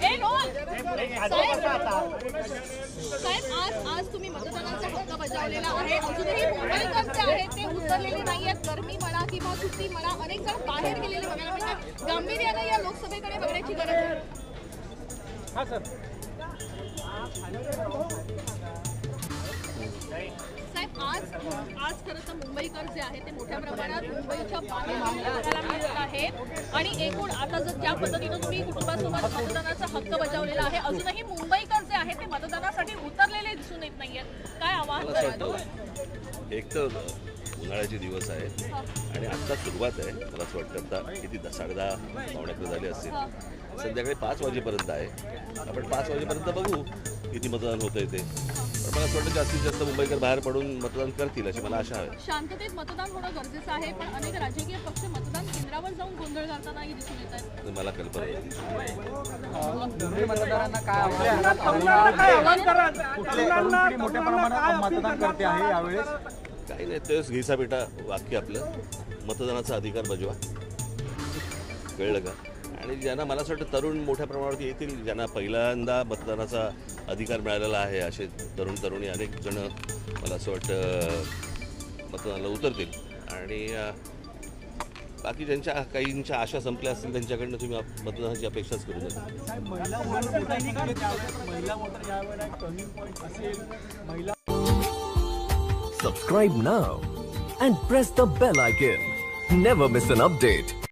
ए, साहेब आज आज तुम्ही मतदानाचा हक्क बजावलेला आहे अजूनही मोबाईल आहेत ते उतरलेले नाही आहेत गरमी म्हणा किंवा सुट्टी म्हणा अनेक जण बाहेर गेलेले बघायला मिळतात गांभीर्यानं या लोकसभेकडे बघण्याची गरज आहे सर. आज आज खरं तर मुंबईकर जे आहे ते मोठ्या प्रमाणात मुंबईच्या बाहेर मिळत आहेत आणि एकूण आता जर ज्या पद्धतीनं तुम्ही कुटुंबासोबत मतदानाचा हक्क बजावलेला आहे अजूनही मुंबईकर जे आहे ते मतदानासाठी उतरलेले दिसून येत नाहीयेत. काय आवाहन वाटतं एक तर उन्हाळ्याचे दिवस आहेत आणि आत्ता सुरुवात आहे. मला असं वाटतं आता किती दहा साडे दहा पावणे अकरा झाले असतील. संध्याकाळी पाच वाजेपर्यंत आहे. आपण पाच वाजेपर्यंत बघू. किती मतदान होतंय ते? पण मला असं वाटतं जास्तीत जास्त मुंबईकर बाहेर पडून मतदान करतील अशी मला आशा आहे. शांततेत मतदान होणं गरजेचं आहे पण अनेक राजकीय पक्ष मतदान केंद्रावर जाऊन गोंधळ घालतानाही दिसून येत आहेत. मला कल्पना नाही. मुंबई मतदारांना काय आव्हान? कुठले मोठ्या प्रमाणात मतदान करते आहे यावेळेस? काही नाही तेच घिसा बेटा वाक्य आपलं. मतदानाचा अधिकार बजवा. कळलं का? आणि ज्यांना मला असं वाटतं तरुण मोठ्या प्रमाणावरती येतील ज्यांना पहिल्यांदा मतदानाचा अधिकार मिळालेला आहे असे तरुण तरुणी अनेक जण मला असं वाटतं मतदानाला उतरतील. आणि बाकी ज्यांच्या काहींच्या आशा संपल्या असतील त्यांच्याकडनं तुम्ही आप- मतदानाची अपेक्षाच करू नका. महिला वोटर महिला वोटर यावेळेला एक टर्निंग पॉईंट असेल. महिला Subscribe